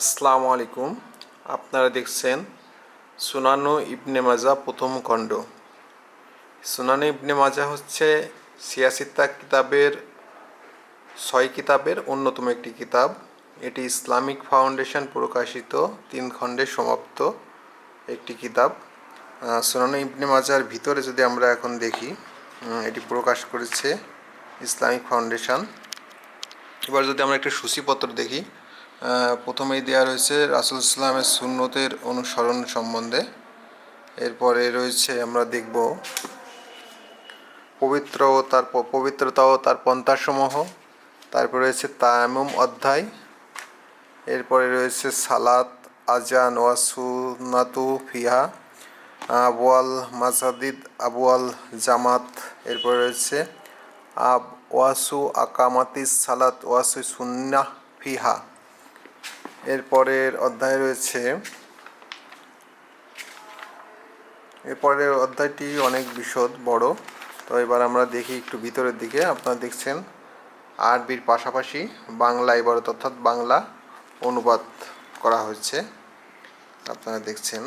আসসালামু আলাইকুম। আপনারা দেখছেন সুনানো ইবনে মাজা প্রথম খণ্ড। সুনানো ইবনে মাজা হচ্ছে সিয়াসিত্তা কিতাবের, ছয় কিতাবের অন্যতম একটি কিতাব। এটি ইসলামিক ফাউন্ডেশন প্রকাশিত, তিন খণ্ডে সমাপ্ত একটি কিতাব। সুনানো ইবনে মাজার ভিতরে যদি আমরা এখন দেখি এটি প্রকাশ করেছে ইসলামিক ফাউন্ডেশন। এবার যদি আমরা একটা সূচিপত্র দেখি প্রথমেই দেওয়া রয়েছে রাসুল ইসলামের সুন্নতের অনুসরণ সম্বন্ধে। এরপরে রয়েছে আমরা দেখব পবিত্র ও তার পবিত্রতা ও তার পন্থাসমূহ। তারপরে রয়েছে তায়ামুম অধ্যায়। এরপরে রয়েছে সালাত, আজান ওয়া সুনাতু ফিহা, আবওয়াল মাসাদিদ আবওয়াল জামাত। এরপরে রয়েছে আব, ওয়াসু আকামাতিস সালাত, ওয়াসু সুন্নাহ ফিহা। এরপরের অধ্যায় রয়েছে। এরপরের অধ্যায়টি অনেক বিশদ, বড়। তো এবার আমরা দেখি একটু ভিতরের দিকে। আপনারা দেখছেন আরবির পাশাপাশি বাংলা এবারত অর্থাৎ বাংলা অনুবাদ করা হয়েছে। আপনারা দেখছেন।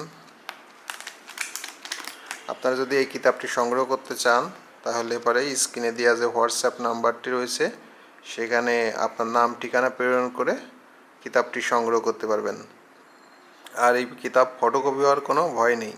আপনারা যদি এই কিতাবটি সংগ্রহ করতে চান, তাহলে পরে স্ক্রিনে দেওয়া যে হোয়াটসঅ্যাপ নাম্বারটি রয়েছে, সেখানে আপনার নাম, ঠিকানা প্রেরণ করে কিতাবটি সংগ্রহ করতে পারবেন। আর এই কিতাব ফটোকপি হওয়ার কোনো ভয় নেই।